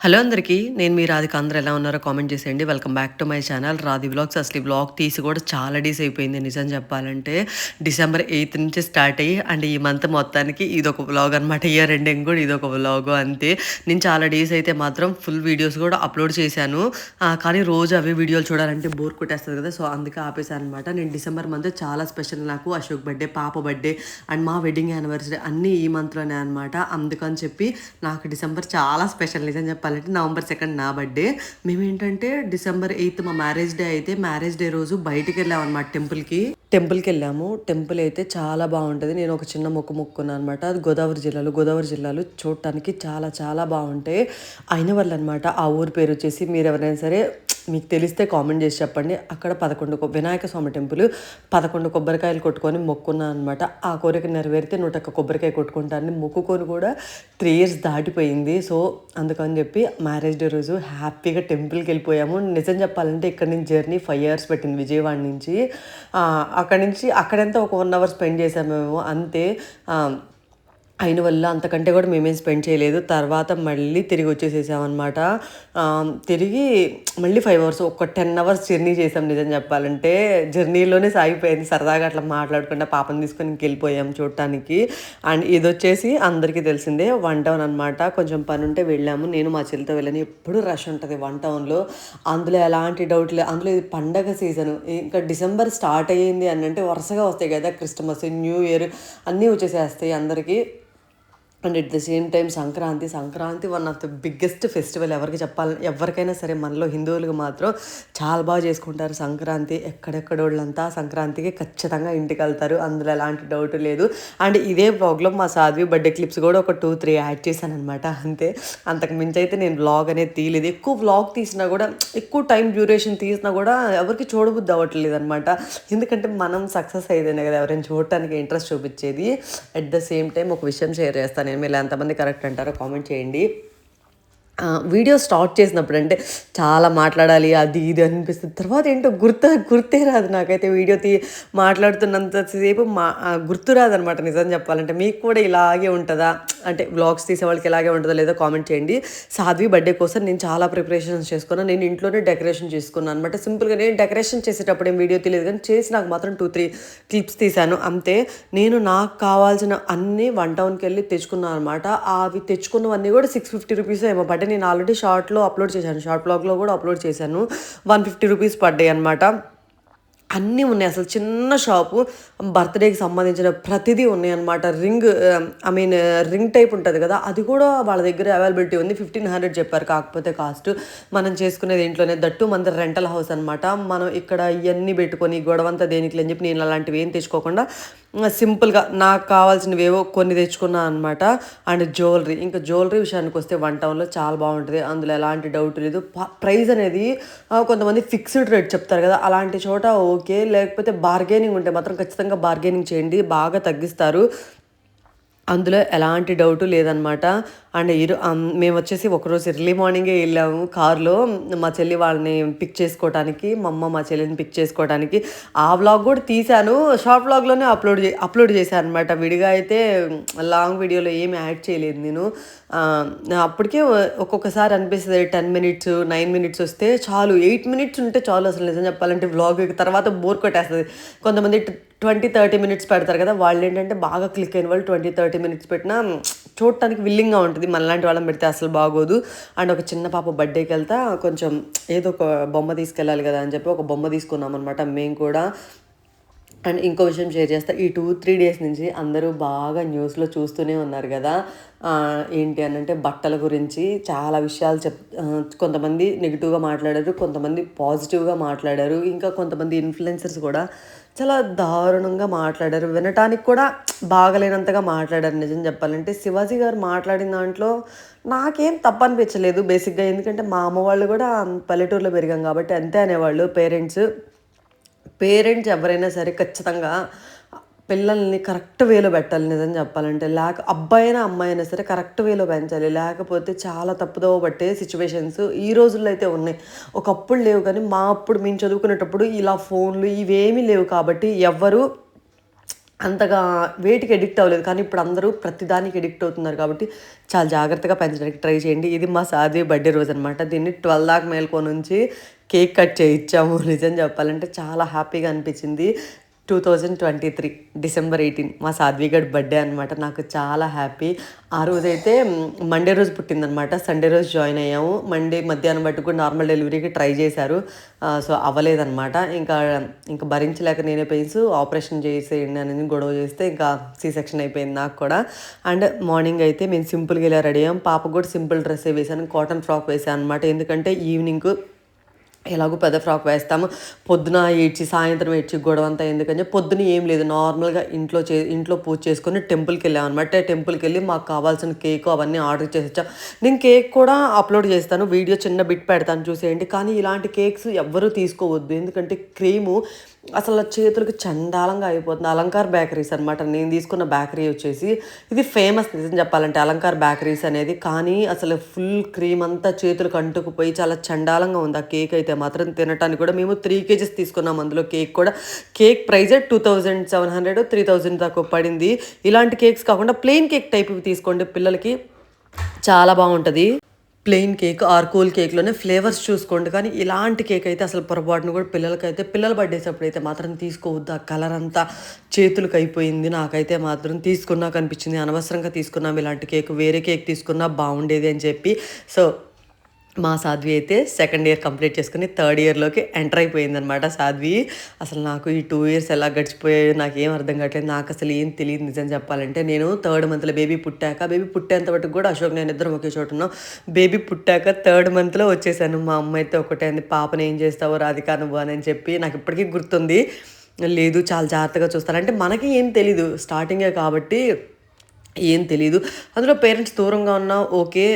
Hello అందరికీ నేను మీ రాధిక. అందరూ ఎలా ఉన్నారో కామెంట్ చేసేయండి. Welcome back to my channel Radhi blogs అసలు ఈ బ్లాగ్ తీసి కూడా చాలా డేస్ అయిపోయింది నిజం చెప్పాలంటే. డిసెంబర్ ఎయిత్ నుంచి స్టార్ట్ అయ్యి అండ్ ఈ మంత్ మొత్తానికి ఇది ఒక బ్లాగ్ అనమాట ఇయర్ ఎండింగ్ కూడా ఇది ఒక బ్లాగ్ అంతే. నేను చాలా డేస్ అయితే మాత్రం ఫుల్ వీడియోస్ కూడా అప్లోడ్ చేశాను. కానీ రోజు అవే వీడియోలు చూడాలంటే బోర్ కొట్టేస్తుంది కదా. సో అందుకే ఆపేశాను అనమాట నేను డిసెంబర్ మంత్ చాలా స్పెషల్ నాకు. అశోక్ బర్త్డే పాప బర్త్డే అండ్ మా వెడ్డింగ్ యానివర్సరీ అన్నీ ఈ మంత్లోనే అనమాట అందుకని చెప్పి నాకు డిసెంబర్ చాలా స్పెషల్ నిజం చెప్పాలంటే నవంబర్ సెకండ్ నా బర్త్డే. మేమేంటంటే డిసెంబర్ ఎయిత్ మా మ్యారేజ్ డే అయితే మ్యారేజ్ డే రోజు బయటికి వెళ్ళాం అనమాట టెంపుల్కి. టెంపుల్కి వెళ్ళాము. టెంపుల్ అయితే చాలా బాగుంటుంది. నేను ఒక చిన్న మొక్కు మొక్కున్నాను అనమాట అది గోదావరి జిల్లాలో గోదావరి జిల్లాలో చూడటానికి చాలా చాలా బాగుంటాయి. అయిన వాళ్ళు అనమాట ఆ ఊరి పేరు వచ్చేసి మీరు ఎవరైనా సరే మీకు తెలిస్తే కామెంట్ చేసి చెప్పండి. అక్కడ పదకొండు వినాయక స్వామి టెంపుల్ పదకొండు కొబ్బరికాయలు కొట్టుకొని మొక్కున్నాను అనమాట ఆ కోరిక నెరవేరితే నూట కొబ్బరికాయ కొట్టుకుంటాను మొక్కుకొని కూడా త్రీ ఇయర్స్ దాటిపోయింది. సో అందుకని చెప్పి మ్యారేజ్ డే రోజు హ్యాపీగా టెంపుల్కి వెళ్ళిపోయాము. నిజం చెప్పాలంటే ఇక్కడ నుంచి జర్నీ ఫైవ్ ఇయర్స్ పెట్టింది విజయవాడ నుంచి. అక్కడి నుంచి అక్కడంతా ఒక వన్ అవర్ స్పెండ్ చేసాము మేము అంతే అయిన వల్ల అంతకంటే కూడా మేమేం స్పెండ్ చేయలేదు. తర్వాత మళ్ళీ తిరిగి వచ్చేసేసామన్నమాట. తిరిగి మళ్ళీ ఫైవ్ అవర్స్ ఒక టెన్ అవర్స్ జర్నీ చేసాం నిజం చెప్పాలంటే. జర్నీలోనే సాగిపోయింది. సరదాగా అట్లా మాట్లాడకుండా పాపం తీసుకొని వెళ్ళిపోయాం చూడటానికి. అండ్ ఇది వచ్చేసి అందరికీ తెలిసిందే వన్ టౌన్ అనమాట కొంచెం పని ఉంటే వెళ్ళాము. నేను మా చెల్లితో వెళ్ళాను. ఎప్పుడు రష్ ఉంటుంది వన్ టౌన్లో. అందులో ఎలాంటి డౌట్ లేదు అందులో ఇది పండగ సీజన్. ఇంకా డిసెంబర్ స్టార్ట్ అయ్యింది అని అంటే వరుసగా వస్తాయి కదా క్రిస్టమస్ న్యూ ఇయర్ అన్నీ వచ్చేసేస్తాయి అందరికీ. And at the same time Sankranti Sankranti one of the biggest festival ఎవరికి చెప్పాలి ఎవరికైనా సరే మనలో హిందువులకు మాత్రం చాలా బాగా చేసుకుంటారు సంక్రాంతి. ఎక్కడెక్కడ వాళ్ళంతా సంక్రాంతికి ఖచ్చితంగా ఇంటికి వెళ్తారు. అందులో ఎలాంటి డౌట్ లేదు. అండ్ ఇదే బ్లాగ్లో మా సాధ్వి బర్త్డే క్లిప్స్ కూడా ఒక టూ త్రీ యాడ్ చేశాను అనమాట అంతే. అంతకు మించి అయితే నేను బ్లాగ్ అనేది తీయలేదు. ఎక్కువ బ్లాగ్ తీసినా కూడా ఎక్కువ టైం డ్యూరేషన్ తీసినా కూడా ఎవరికి చూడబుద్ది అవ్వట్లేదు అనమాట ఎందుకంటే మనం సక్సెస్ అయ్యేదేనే కదా ఎవరైనా చూడటానికి ఇంట్రెస్ట్ చూపించేది. అట్ ద సేమ్ టైం ఒక విషయం షేర్ చేస్తాను. నేను మీరు ఎంతమంది కరెక్ట్ అంటారో కామెంట్ చేయండి. వీడియో స్టార్ట్ చేసినప్పుడు అంటే చాలా మాట్లాడాలి అది ఇది అనిపిస్తుంది. తర్వాత ఏంటో గుర్తు గుర్తే రాదు నాకైతే వీడియో తీ మాట్లాడుతున్నంతసేపు మా గుర్తు రాదనమాట నిజం చెప్పాలంటే. మీకు కూడా ఇలాగే ఉంటుందా? అంటే వ్లాగ్స్ తీసే వాళ్ళకి ఇలాగే ఉంటుందో లేదో కామెంట్ చేయండి. సాధ్వి బర్త్డే కోసం నేను చాలా ప్రిపరేషన్స్ చేసుకున్నాను నేను ఇంట్లోనే డెకరేషన్ చేసుకున్నాను అనమాట సింపుల్గా నేను డెకరేషన్ చేసేటప్పుడు ఏం వీడియో తెలియదు కానీ చేసి నాకు మాత్రం టూ త్రీ క్లిప్స్ తీశాను. అంతే. నేను నాకు కావాల్సిన అన్ని వన్ టౌన్కి వెళ్ళి తెచ్చుకున్నాను అనమాట అవి తెచ్చుకున్నవన్నీ కూడా సిక్స్ ఫిఫ్టీ రూపీస్ ఏమో. పడ్డాయి నేను ఆల్రెడీ షార్ట్లో అప్లోడ్ చేశాను. షార్ట్ బ్లాగ్లో కూడా అప్లోడ్ చేశాను. వన్ ఫిఫ్టీ రూపీస్ పడ్డాయి అనమాట అన్నీ ఉన్నాయి. అసలు చిన్న షాపు బర్త్డేకి సంబంధించిన ప్రతిదీ ఉన్నాయి అనమాట ring I mean ring type ఉంటుంది కదా అది కూడా వాళ్ళ దగ్గర అవైలబిలిటీ ఉంది. ఫిఫ్టీన్ హండ్రెడ్ చెప్పారు. కాకపోతే కాస్ట్ మనం చేసుకునేది ఇంట్లోనే దట్టు మన రెంటల్ హౌస్ అనమాట మనం ఇక్కడ ఇవన్నీ పెట్టుకొని గొడవంతా దేనికి అని చెప్పి నేను అలాంటివి ఏం తెచ్చుకోకుండా సింపుల్గా నాకు కావాల్సినవి ఏవో కొన్ని తెచ్చుకున్నాను అనమాట అండ్ జ్యువెలరీ. ఇంకా జ్యువెలరీ విషయానికి వస్తే వన్ టౌన్లో చాలా బాగుంటుంది. అందులో ఎలాంటి డౌట్ లేదు. ప్రైస్ అనేది కొంతమంది ఫిక్స్డ్ రేట్ చెప్తారు కదా. అలాంటి చోట ఓకే. లేకపోతే బార్గెనింగ్ ఉంటే మాత్రం ఖచ్చితంగా బార్గెనింగ్ చేయండి. బాగా తగ్గిస్తారు. అందులో ఎలాంటి డౌట్ లేదనమాట అండ్ ఇరు మేము వచ్చేసి ఒకరోజు ఎర్లీ మార్నింగే వెళ్ళాము కారులో. మా చెల్లి వాళ్ళని పిక్ చేసుకోవడానికి మా అమ్మ మా చెల్లిని పిక్ చేసుకోవడానికి ఆ వ్లాగ్ కూడా తీశాను. షార్ట్ వ్లాగ్లోనే అప్లోడ్ చే అప్లోడ్ చేశాను అనమాట విడిగా అయితే లాంగ్ వీడియోలో ఏమి యాడ్ చేయలేదు నేను. అప్పటికే ఒక్కొక్కసారి అనిపిస్తుంది టెన్ మినిట్స్ నైన్ మినిట్స్ వస్తే చాలు. ఎయిట్ మినిట్స్ ఉంటే చాలు అసలు నిజం చెప్పాలంటే వ్లాగ్. తర్వాత బోర్ కొట్టేస్తుంది. కొంతమంది ట్వంటీ థర్టీ మినిట్స్ పెడతారు కదా వాళ్ళు ఏంటంటే బాగా క్లిక్ అయిన వాళ్ళు ట్వంటీ థర్టీ మినిట్స్ పెట్టినా చూడటానికి విల్లింగ్గా ఉంటుంది. మనలాంటి వాళ్ళని పెడితే అసలు బాగోదు. అండ్ ఒక చిన్న పాప బర్త్డేకి వెళ్తా కొంచెం ఏదో ఒక బొమ్మ తీసుకెళ్ళాలి కదా అని చెప్పి ఒక బొమ్మ తీసుకున్నాం అనమాట మేము కూడా. అండ్ ఇంకో విషయం షేర్ చేస్తా ఈ టూ త్రీ డేస్ నుంచి అందరూ బాగా న్యూస్లో చూస్తూనే ఉన్నారు కదా. ఏంటి అని అంటే బట్టల గురించి చాలా విషయాలు చెప్ కొంతమంది నెగిటివ్గా మాట్లాడారు కొంతమంది పాజిటివ్గా మాట్లాడారు ఇంకా కొంతమంది ఇన్ఫ్లుయెన్సర్స్ కూడా చాలా దారుణంగా మాట్లాడారు. వినటానికి కూడా బాగలేనంతగా మాట్లాడారు నిజం చెప్పాలంటే. శివాజీ గారు మాట్లాడిన దాంట్లో నాకేం తప్పనిపించలేదు బేసిక్గా. ఎందుకంటే మా అమ్మ వాళ్ళు కూడా పల్లెటూరులో పెరిగాం కాబట్టి అంతే అనేవాళ్ళు పేరెంట్స్. పేరెంట్స్ ఎవరైనా సరే ఖచ్చితంగా పిల్లల్ని కరెక్ట్ వేలో పెట్టాలి నిజం చెప్పాలంటే. లేక అబ్బాయి అయినా అమ్మాయి అయినా సరే కరెక్ట్ వేలో పెంచాలి. లేకపోతే చాలా తప్పుదోవ పట్టే సిచ్యువేషన్స్ ఈ రోజుల్లో అయితే ఉన్నాయి. ఒకప్పుడు లేవు కానీ మా అప్పుడు మేము చదువుకునేటప్పుడు ఇలా ఫోన్లు ఇవేమీ లేవు కాబట్టి ఎవ్వరు అంతగా వేటికి ఎడిక్ట్ అవ్వలేదు. కానీ ఇప్పుడు అందరూ ప్రతిదానికి ఎడిక్ట్ అవుతున్నారు కాబట్టి చాలా జాగ్రత్తగా పెంచడానికి ట్రై చేయండి. ఇది మా సాధ్వి బర్త్డే రోజు అనమాట దీన్ని ట్వెల్వ్ దాకా మేల్కొని నుంచి కేక్ కట్ చేయించాము. నిజం చెప్పాలంటే చాలా హ్యాపీగా అనిపించింది. Two thousand twenty three December eighteen మా సాధ్విగడ్ బర్త్డే అనమాట నాకు చాలా హ్యాపీ ఆ రోజైతే మండే రోజు పుట్టిందనమాట సండే రోజు జాయిన్ అయ్యాము. మండే మధ్యాహ్నం పట్టుకు కూడా నార్మల్ డెలివరీకి ట్రై చేశారు. సో అవ్వలేదనమాట ఇంకా ఇంకా భరించలేక నేనే పెయిన్స్ ఆపరేషన్ చేసేయండి అనేది గొడవ చేస్తే ఇంకా సీ సెక్షన్ అయిపోయింది నాకు కూడా. అండ్ మార్నింగ్ అయితే మేము సింపుల్గా ఇలా రెడీ అయ్యాం. పాప కూడా సింపుల్ డ్రెస్ వేసాను కాటన్ ఫ్రాక్ వేసాను అనమాట ఎందుకంటే ఈవినింగ్ ఎలాగో పెద్ద ఫ్రాక్ వేస్తాము. పొద్దున ఏడ్చి సాయంత్రం ఏడ్చి గొడవ అంతా ఎందుకంటే పొద్దున ఏం లేదు. నార్మల్గా ఇంట్లో చే ఇంట్లో పూజ చేసుకొని టెంపుల్కి వెళ్ళాం అనమాట టెంపుల్కి వెళ్ళి మాకు కావాల్సిన కేక్ అవన్నీ ఆర్డర్ చేసి నేను కేక్ కూడా అప్లోడ్ చేస్తాను. వీడియో చిన్న బిట్ పెడతాను చూసేయండి. కానీ ఇలాంటి కేక్స్ ఎవ్వరూ తీసుకోవద్దు. ఎందుకంటే క్రీము అసలు చేతులకు చండాలంగా అయిపోతుంది. అలంకార్ బేకరీస్ అనమాట నేను తీసుకున్న బేకరీ వచ్చేసి ఇది ఫేమస్ నిజం చెప్పాలంటే అలంకార్ బేకరీస్ అనేది. కానీ అసలు ఫుల్ క్రీమ్ అంతా చేతులకు అంటుకుపోయి చాలా చండాలంగా ఉంది. ఆ కేక్ అయితే మాత్రం తినటానికి కూడా మేము త్రీ కేజెస్ తీసుకున్నాం. అందులో కేక్ కూడా cake price two thousand seven hundred three thousand దాకా పడింది. ఇలాంటి కేక్స్ కాకుండా ప్లెయిన్ కేక్ టైప్ తీసుకోండి పిల్లలకి. చాలా బాగుంటుంది. ప్లెయిన్ కేక్ ఆర్ కూల్ కేక్లోనే ఫ్లేవర్స్ చూసుకోండి. కానీ ఇలాంటి కేక్ అయితే అసలు పొరపాటును కూడా పిల్లలకైతే పిల్లల బర్త్డేస్ అప్పుడైతే మాత్రం తీసుకోవద్దు. ఆ కలర్ అంతా చేతులకు అయిపోయింది. నాకైతే మాత్రం తీసుకున్నా కనిపించింది అనవసరంగా తీసుకున్నాం ఇలాంటి కేక్. వేరే కేక్ తీసుకున్నా బాగుండేది అని చెప్పి. సో మా సాధ్వి అయితే సెకండ్ ఇయర్ కంప్లీట్ చేసుకుని థర్డ్ ఇయర్లోకి ఎంటర్ అయిపోయిందనమాట సాధ్వి. అసలు నాకు ఈ టూ ఇయర్స్ ఎలా గడిచిపోయాయో నాకు ఏం అర్థం కావట్లేదు. నాకు అసలు ఏం తెలియదు నిజం చెప్పాలంటే. నేను థర్డ్ మంత్లో బేబీ పుట్టాక బేబీ పుట్టేంత వరకు కూడా అశోక్ నేను ఇద్దరం ఒకే చోట ఉన్నాం. బేబీ పుట్టాక థర్డ్ మంత్లో వచ్చేసాను. మా అమ్మ అయితే ఒకటే అంది పాపని ఏం చేస్తావో రాధికా నువ్వు అని చెప్పి నాకు ఇప్పటికీ గుర్తుంది. లేదు చాలా జాగ్రత్తగా చూస్తానంటే మనకి ఏం తెలీదు. స్టార్టింగే కాబట్టి ఏం తెలీదు. అందులో పేరెంట్స్ దూరంగా ఉన్నా ఓకే.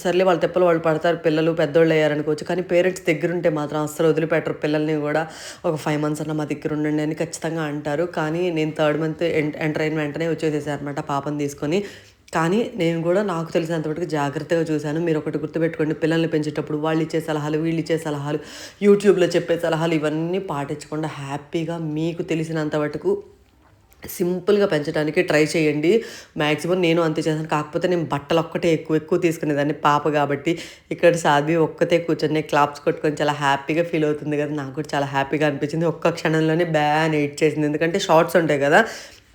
సర్లే వాళ్ళ తెప్పలు వాళ్ళు పడతారు పిల్లలు పెద్దోళ్ళు అయ్యారనుకోవచ్చు కానీ పేరెంట్స్ దగ్గర ఉంటే మాత్రం అస్సలు వదిలిపెట్టరు. పిల్లల్ని కూడా ఒక ఫైవ్ మంత్స్ అన్న మా దగ్గర ఉండండి అని ఖచ్చితంగా అంటారు. కానీ నేను థర్డ్ మంత్ ఎంటర్ అయిన వెంటనే వచ్చేసేసాను అనమాట పాపని తీసుకొని. కానీ నేను కూడా నాకు తెలిసినంతవరకు జాగ్రత్తగా చూశాను. మీరు ఒకటి గుర్తుపెట్టుకోండి పిల్లల్ని పెంచేటప్పుడు వాళ్ళు ఇచ్చే సలహాలు వీళ్ళు ఇచ్చే సలహాలు యూట్యూబ్లో చెప్పే సలహాలు ఇవన్నీ పాటించకుండా హ్యాపీగా మీకు తెలిసినంత వరకు సింపుల్గా పెంచడానికి ట్రై చేయండి. మ్యాక్సిమం నేను అంతే చేశాను కాకపోతే నేను బట్టలు ఒక్కటే ఎక్కువ ఎక్కువ తీసుకునేదాన్ని. పాప కాబట్టి ఇక్కడ సాధ్వి ఒక్కతే కూర్చొని క్లాప్స్ కొట్టుకొని చాలా హ్యాపీగా ఫీల్ అవుతుంది కదా. నాకు కూడా చాలా హ్యాపీగా అనిపించింది. ఒక్క క్షణంలోనే బ్యాన్ ఎయిట్ చేసింది ఎందుకంటే షార్ట్స్ ఉంటాయి కదా.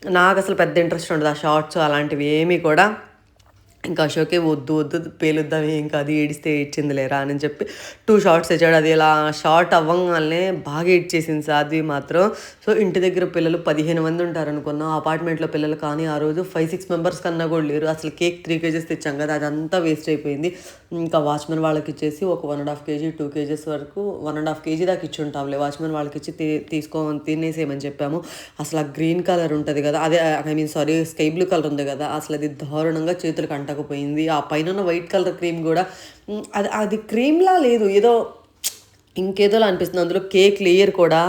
నాకు అసలు పెద్ద ఇంట్రెస్ట్ ఉండదు ఆ షార్ట్స్ అలాంటివి ఏమీ కూడా. ఇంకా అశోకే వద్దు వద్దు పేలుద్దాం ఇంకా అది ఏడిస్తే ఏడ్చింది లేరా అని చెప్పి టూ షార్ట్స్ ఇచ్చాడు అది ఇలా షార్ట్ అవ్వగానే బాగా ఏడ్చేసింది సాధ్వి మాత్రం. సో ఇంటి దగ్గర పిల్లలు పదిహేను మంది ఉంటారు అనుకున్నాం అపార్ట్మెంట్లో పిల్లలు కానీ ఆ రోజు ఫైవ్ సిక్స్ మెంబర్స్ కన్నా కూడా లేరు. అసలు కేక్ త్రీ కేజెస్ తెచ్చాం కదా అదంతా వేస్ట్ అయిపోయింది. ఇంకా వాచ్మెన్ వాళ్ళకి ఇచ్చేసి ఒక one and half kg two kgs వరకు వన్ అండ్ హాఫ్ కేజీ దాకా ఇచ్చి ఉంటాంలే. వాచ్మెన్ వాళ్ళకి ఇచ్చి తీసుకో తినేసేయమని చెప్పాము. అసలు ఆ గ్రీన్ కలర్ ఉంటుంది కదా అదే I mean sorry sky blue colour ఉంది కదా అసలు అది దారుణంగా చేతులకు అంటకపోయింది. ఆ పైన వైట్ కలర్ క్రీమ్ కూడా అది అది క్రీమ్లా లేదు. ఏదో ఇంకేదోలా అనిపిస్తుంది. అందులో కేక్ లేయర్ కూడా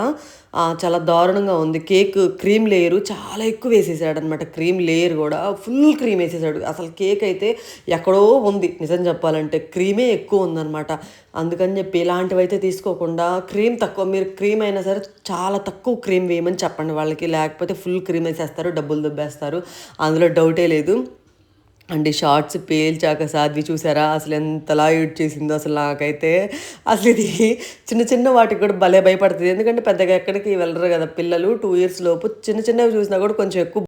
చాలా దారుణంగా ఉంది. కేక్ క్రీమ్ లేయరు చాలా ఎక్కువ వేసేసాడు అనమాట క్రీమ్ లేయర్ కూడా ఫుల్ క్రీమ్ వేసేసాడు. అసలు కేక్ అయితే ఎక్కడో ఉంది. నిజం చెప్పాలంటే క్రీమే ఎక్కువ ఉందన్నమాట. అందుకని చెప్పి ఇలాంటివి అయితే తీసుకోకుండా క్రీమ్ తక్కువ మీరు క్రీమ్ అయినా సరే చాలా తక్కువ క్రీమ్ వేయమని చెప్పండి వాళ్ళకి. లేకపోతే ఫుల్ క్రీమ్ వేసేస్తారు డబ్బులు దుబ్బేస్తారు. అందులో డౌటే లేదు. అండ్ షార్ట్స్ పేల్చాక సాధ్వి చూసారా? అసలు ఎంతలా యూట్ చేసిందో అసలు నాకైతే అసలు ఇది చిన్న చిన్న వాటికి కూడా భలే భయపడుతుంది. ఎందుకంటే పెద్దగా ఎక్కడికి వెళ్ళరు కదా పిల్లలు. టూ ఇయర్స్ లోపు చిన్న చిన్నవి చూసినా కూడా కొంచెం ఎక్కువ